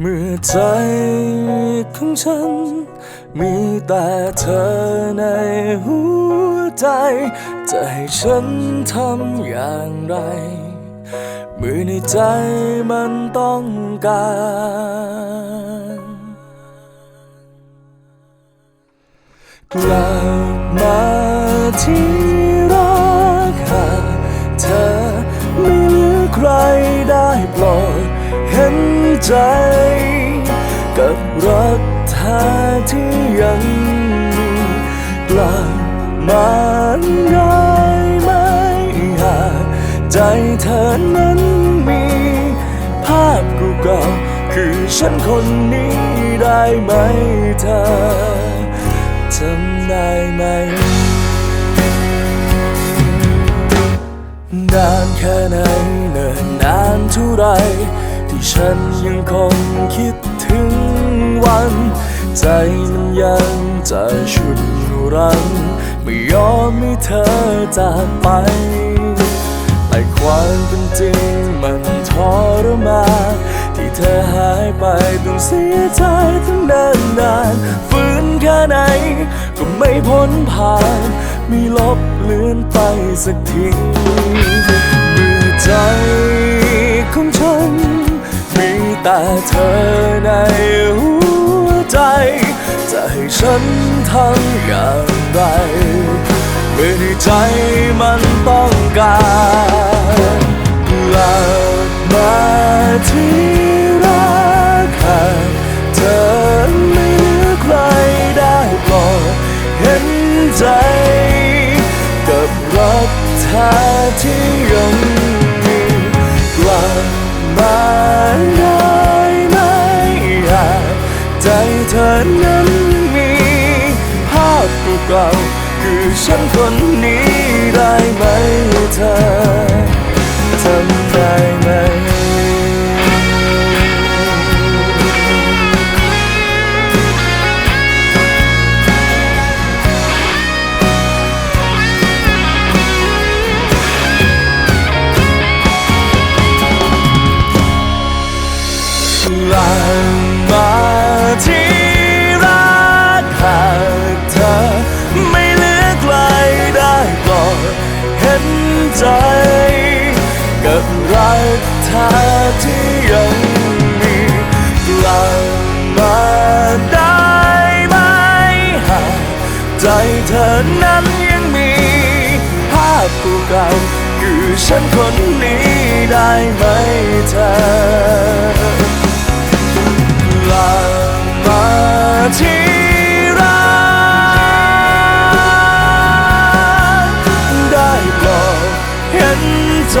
เมื่อใจของฉัน มีแต่เธอในหัวใจ จะให้ฉันทำอย่างไร เมื่อในใจมันต้องการกลับมาที่ ใจ กับรักแท้ที่ยังมีกลับมาได้ไหมหากใจเธอนั้นมี ภาพเก่าคือฉันคนนี้ได้ไหมเธอจำได้ไหมนานแค่ไหนเนิ่นนานเท่าไร ที่ฉันยังคงคิดถึงวัน ใจมันยังจะชุดรัง ไม่ยอมให้เธอจากไป แต่ความเป็นจริงมันทรมานที่เธอหายไปต้องเสียใจตั้งนานนานๆฝืนแค่ไหนก็ไม่พ้นผ่านมีลบเลือนไปสักทีเมื่อใจของฉัน แต่เธอในหัวใจ จะให้ฉันทำอย่างไร เมื่อในใจมันต้องการกลับมาที่รักหากเธอไม่เหลือใครได้โปรดเห็นใจ กับรักแท้ที่ อนั้นมีภาพเก่าๆคือฉันคนนี้ได้ไหมเธอจำได้ไหมหลั ใจ กับรักเธอที่ยังมีกลับมาได้ไหมหากใจเธอนั้นยังมีภาพเก่าๆคือฉันคนนี้ได้ไหมเธอ ใจ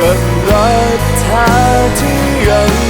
กับรักแท้ที่ยัง